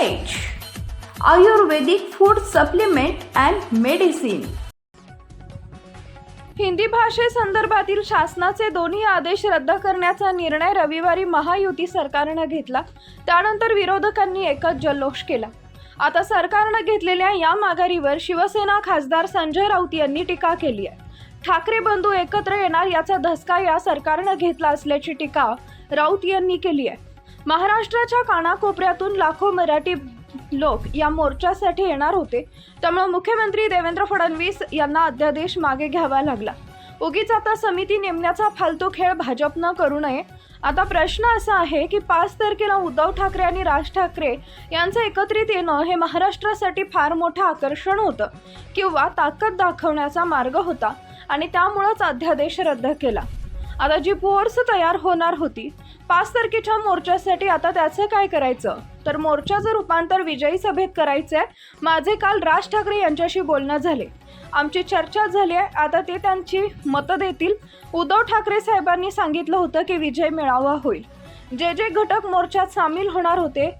Ayurvedic food supplement and medicine Hindi भाषेसंदर्भातील शासनाचे दोन्ही आदेश रद्द करण्याचा निर्णय रविवारी महायुती सरकारनं घेतला. त्यानंतर विरोधकांनी एकच जल्लोष केला. आता सरकारनं घेतलेल्या या माघारीवर शिवसेना खासदार संजय राऊत यांनी टीका केली आहे. ठाकरे बंधू एकत्र येणार याचा धसका या सरकारनं घेतला असल्याची टीका राऊत यांनी केली आहे. महाराष्ट्राच्या कानाकोपऱ्यातून लाखो मराठी लोक या मोर्चासाठी येणार होते. त्यामुळे मुख्यमंत्री देवेंद्र फडणवीस यांना अध्यादेश मागे घ्यावा लागला. उगीच आता समिती नेमण्याचा फालतू खेळ भाजपनं करू नये. आता प्रश्न असा आहे की पाच तारखेला उद्धव ठाकरे आणि राज ठाकरे यांचं एकत्रित येणं हे महाराष्ट्रासाठी फार मोठं आकर्षण होतं किंवा ताकद दाखवण्याचा मार्ग होता आणि त्यामुळंच अध्यादेश रद्द केला. आता जी फोर्स तयार होणार होती पाच तारखेच्या मोर्चासाठी आता त्याचं काय करायचं? तर मोर्चाचं रूपांतर विजयी सभेत करायचं आहे माझे काल राज ठाकरे यांच्याशी बोलणं झाले. आमची चर्चा झाली आहे. आता ते त्यांची मतं देतील. उद्धव ठाकरे साहेबांनी सांगितलं होतं की विजय मिळावा होईल. जे जे घटक मोर्चात सामील होणार होते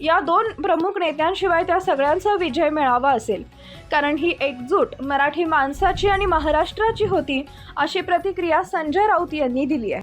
या दोन प्रमुख नेत्यांशिवाय त्या सगळ्यांचा विजय मेळावा असेल. कारण ही एकजूट मराठी माणसाची आणि महाराष्ट्राची होती अशी प्रतिक्रिया संजय राऊत यांनी दिली आहे.